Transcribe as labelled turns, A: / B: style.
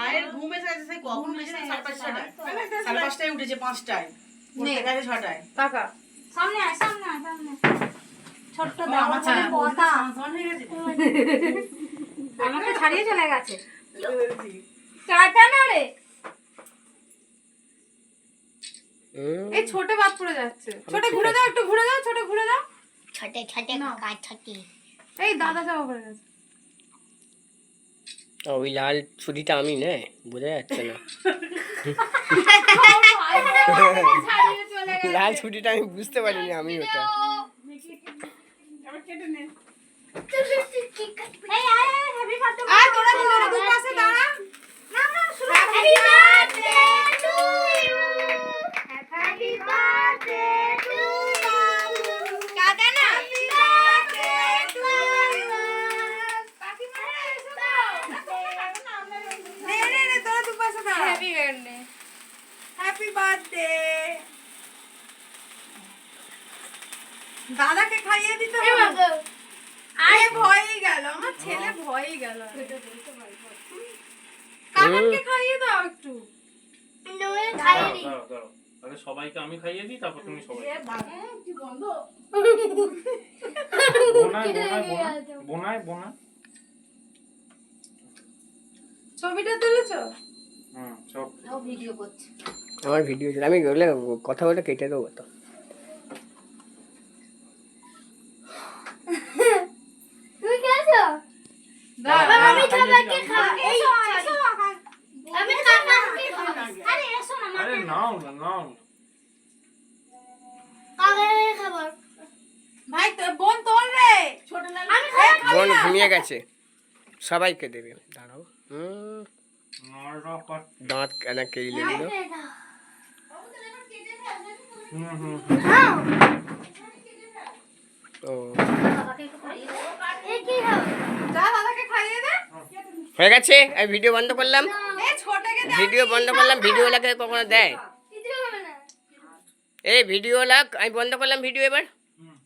A: মায়ের ঘুম এসে সেই কখন না সাড়ে পাঁচটায় সাড়ে পাঁচটায়। উঠেছে পাঁচটায়। পড়তে গেছে ছটায়।
B: কাকা
C: সামনে আয় সামনে আয় সামনে ছোট্ট
A: ও,
C: দাও
A: আমার
C: ছোট কথা
A: সমান গেছে।
C: আমাকে ছাড়িয়ে চলে গেছে।
A: বুঝতে
C: না রে।
B: এই ছোট বাদ পড়ে যাচ্ছে। ছোট ঘুরে দাও একটু ঘুরে দাও ছোট ঘুরে দাও।
D: ছোটে ছোটে
B: এই দাদা যাওয়া পড়ে গেছে।
E: ওই লাল ছুরিটা আমি নে বোঝা যাচ্ছে না। লাল ছুটিটা আমি বুঝতে পারিনি আমি ওটা
C: এই আয় আয় হ্যাপি বার্থডে
B: আয় তোরা তোরা দুই পাশে দাঁড়া
C: না না শুরু happy birthday to you happy birthday to you কাকা না হ্যাপি বার্থডে টু ইউ কাকিমা এসো দাও
B: নে নে নে তোরা দুই পাশে দাঁড়া
C: হ্যাপি বার্থডে
B: হ্যাপি বার্থডে দাদাকে খাইয়ে দিতে হবে? আরে ভয়ই গেল আমার ছেলে ভয়ই গেল। কাকাকে খাইয়ে দাও একটু।
F: আগে সবাইকে আমি খাইয়ে দিই তারপর তুমি সবাই বোনায় বোনায় বোনায়।
B: ছবিটা তুলেছ?
E: আমার ভিডিও ছিল। আমি ওগুলো কথা বলে কেটে দেবো তো।
B: বোন তোল রে।
C: আমি খাব
E: বোন ঘুমিয়ে গেছে। সবাইকে দেবে। দাঁড়াও। হুম। দাঁত কেন কেড়ে নিল হয়ে গেছে? আমি ভিডিও বন্ধ করলাম। ভিডিও বন্ধ করলাম ভিডিও লাগে কখনো দেয়? এই ভিডিও লাগ আমি বন্ধ করলাম ভিডিও এবার।